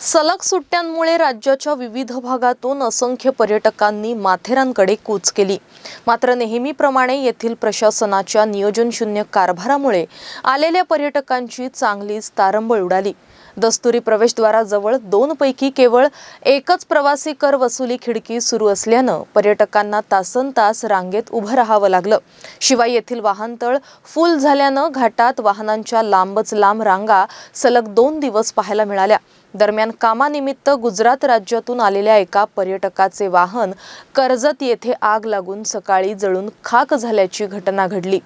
सलग सुट्ट्यांमुळे राज्याच्या विविध भागातून असंख्य पर्यटकांनी माथेरानकडे कूच केली. मात्र नेहमीप्रमाणे येथील प्रशासनाच्या नियोजनशून्य कारभारामुळे आलेल्या पर्यटकांची चांगलीच तारंबळ उडाली. दस्तुरी प्रवेशद्वाराजवळ दोनपैकी केवळ एकच प्रवासी कर वसुली खिडकी सुरू असल्यानं पर्यटकांना तासन तास रांगेत उभं राहावं लागलं. शिवाय येथील वाहनतळ फुल झाल्यानं घाटात वाहनांच्या लांबच लांब रांगा सलग दोन दिवस पाहायला मिळाल्या. दरम्यान कामानिमित्त गुजरात राज्यातून आलेल्या एका पर्यटकाचे वाहन कर्जत येथे आग लागून सकाळी जळून खाक झाल्याची घटना घडली.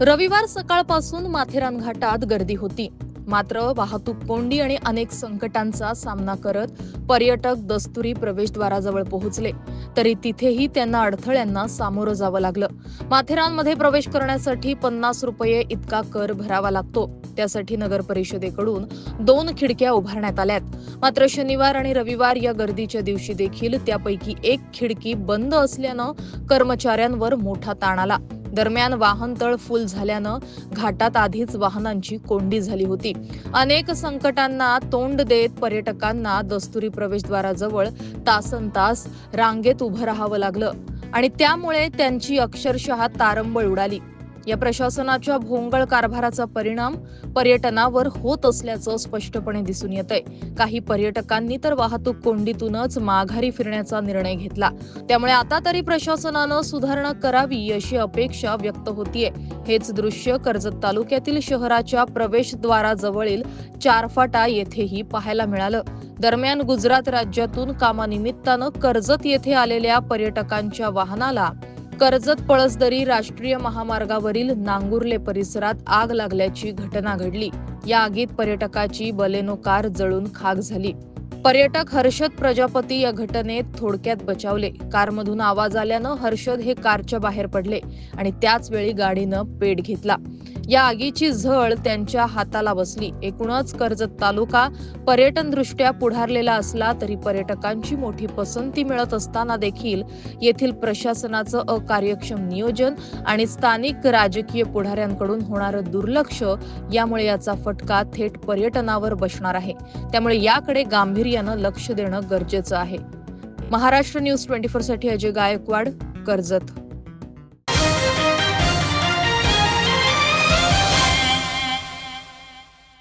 रविवार सकाळपासून माथेरान घाटात गर्दी होती. मात्र वाहतूक कोंडी आणि अनेक संकटांचा सामना करत पर्यटक दस्तुरी प्रवेशद्वाराजवळ पोहोचले. तरी तिथेही त्यांना अडथळ्यांना सामोरं जावं लागलं. माथेरानमध्ये प्रवेश करण्यासाठी पन्नास रुपये इतका कर भरावा लागतो. त्यासाठी नगर परिषदेकडून दोन खिडक्या उभारण्यात आल्यात. मात्र शनिवार आणि रविवार या गर्दीच्या दिवशी देखील त्यापैकी एक खिडकी बंद असल्यानं कर्मचाऱ्यांवर मोठा ताण आला. दरम्यान वाहनतळ फुल झाल्यानं घाटात आधीच वाहनांची कोंडी झाली होती. अनेक संकटांना तोंड देत पर्यटकांना दस्तुरी प्रवेशद्वाराजवळ तासन तास रांगेत उभं राहावं लागलं आणि त्यामुळे त्यांची अक्षरशः तारंबळ उडाली. या प्रशासनाच्या भोंगळ कारभाराचा परिणाम पर्यटनावर होत असल्याचं स्पष्टपणे दिसून येत आहे काही पर्यटकांनी तर वाहतूक कोंडीतूनच माघारी फिरण्याचा निर्णय घेतला. त्यामुळे आता तरी प्रशासनानं सुधारणा करावी अशी अपेक्षा व्यक्त होतीये. हेच दृश्य कर्जत तालुक्यातील शहराच्या प्रवेशद्वाराजवळील चारफाटा येथेही पाहायला मिळालं. दरम्यान गुजरात राज्यातून कामानिमित्तानं कर्जत येथे आलेल्या पर्यटकांच्या वाहनाला कर्जत पळसदरी राष्ट्रीय महामार्गावरील नांगुर्ले परिसरात आग लागल्याची घटना घडली. या आगीत पर्यटकाची बलेनो कार जळून खाक झाली. पर्यटक हर्षद प्रजापती या घटनेत थोडक्यात बचावले. कारमधून आवाज आल्यानं हर्षद हे कारच्या बाहेर पडले आणि त्याच वेळी गाडीनं पेट घेतला. या आगीची झळ त्यांच्या हाताला बसली. एकूणच कर्जत तालुका पर्यटन दृष्ट्या पुढारलेला असला तरी पर्यटकांची मोठी पसंती मिळत असताना देखील येथील प्रशासनाचं अकार्यक्षम नियोजन आणि स्थानिक राजकीय पुढाऱ्यांकडून होणारं दुर्लक्ष यामुळे याचा फटका थेट पर्यटनावर बसणार आहे. त्यामुळे याकडे यानं लक्ष देणं गरजेचं आहे. महाराष्ट्र न्यूज ट्वेंटी फोरसाठी अजय गायकवाड कर्जत.